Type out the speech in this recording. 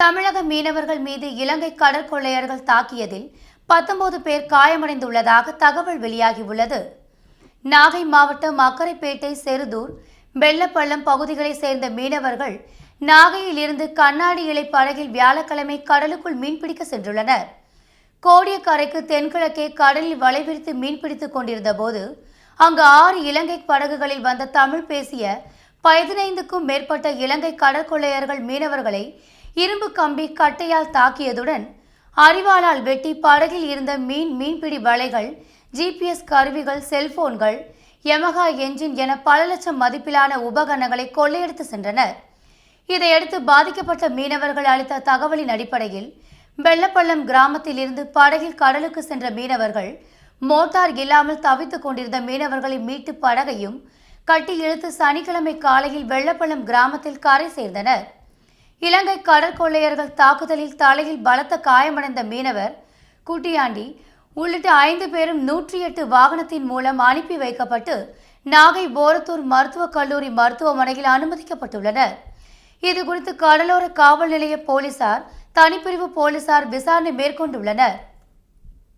தமிழக மீனவர்கள் மீது இலங்கை கடற்கொள்ளையர்கள் தாக்கியதில் பத்தொன்பது பேர் காயமடைந்துள்ளதாக தகவல் வெளியாகியுள்ளது. நாகை மாவட்டம் அக்கரைப்பேட்டை செருதூர் வெள்ளப்பள்ளம் பகுதிகளைச் சேர்ந்த மீனவர்கள் நாகையில் இருந்து கண்ணாடி இலை படகில் வியாழக்கிழமை கடலுக்குள் மீன்பிடிக்க சென்றுள்ளனர். கோடியக்கரைக்கு தென்கிழக்கே கடலில் வலைவிரித்து மீன்பிடித்துக் கொண்டிருந்த போது அங்கு ஆறு இலங்கை படகுகளில் வந்த தமிழ் பேசிய பதினைந்துக்கும் மேற்பட்ட இலங்கை கடற்கொள்ளையர்கள் மீனவர்களை இரும்பு கம்பி கட்டையால் தாக்கியதுடன் அறிவாளால் வெட்டி படகில் இருந்த மீன் மீன்பிடி வலைகள் ஜிபிஎஸ் கருவிகள் செல்போன்கள் யமகா என்ஜின் என பல லட்சம் மதிப்பிலான உபகரணங்களை கொள்ளையடித்து சென்றனர். இதையடுத்து பாதிக்கப்பட்ட மீனவர்கள் அளித்த தகவலின் அடிப்படையில் வெள்ளப்பள்ளம் கிராமத்தில் இருந்து படகில் கடலுக்கு சென்ற மீனவர்கள் மோட்டார் இல்லாமல் தவித்துக் கொண்டிருந்த மீனவர்களை மீட்டு படகையும் கட்டி இழுத்து சனிக்கிழமை காலையில் வெள்ளப்பள்ளம் கிராமத்தில் கரை சேர்ந்தனர். இலங்கை கடற்கொள்ளையர்கள் தாக்குதலில் தலையில் பலத்த காயமடைந்த மீனவர் குட்டியாண்டி உள்ளிட்ட ஐந்து பேரும் நூற்றி எட்டு வாகனத்தின் மூலம் அனுப்பி வைக்கப்பட்டு நாகை போரத்தூர் மருத்துவக் கல்லூரி மருத்துவமனையில் அனுமதிக்கப்பட்டுள்ளனர். இதுகுறித்து கடலோர காவல் நிலைய போலீசார் தனிப்பிரிவு போலீசார் விசாரணை மேற்கொண்டுள்ளனர்.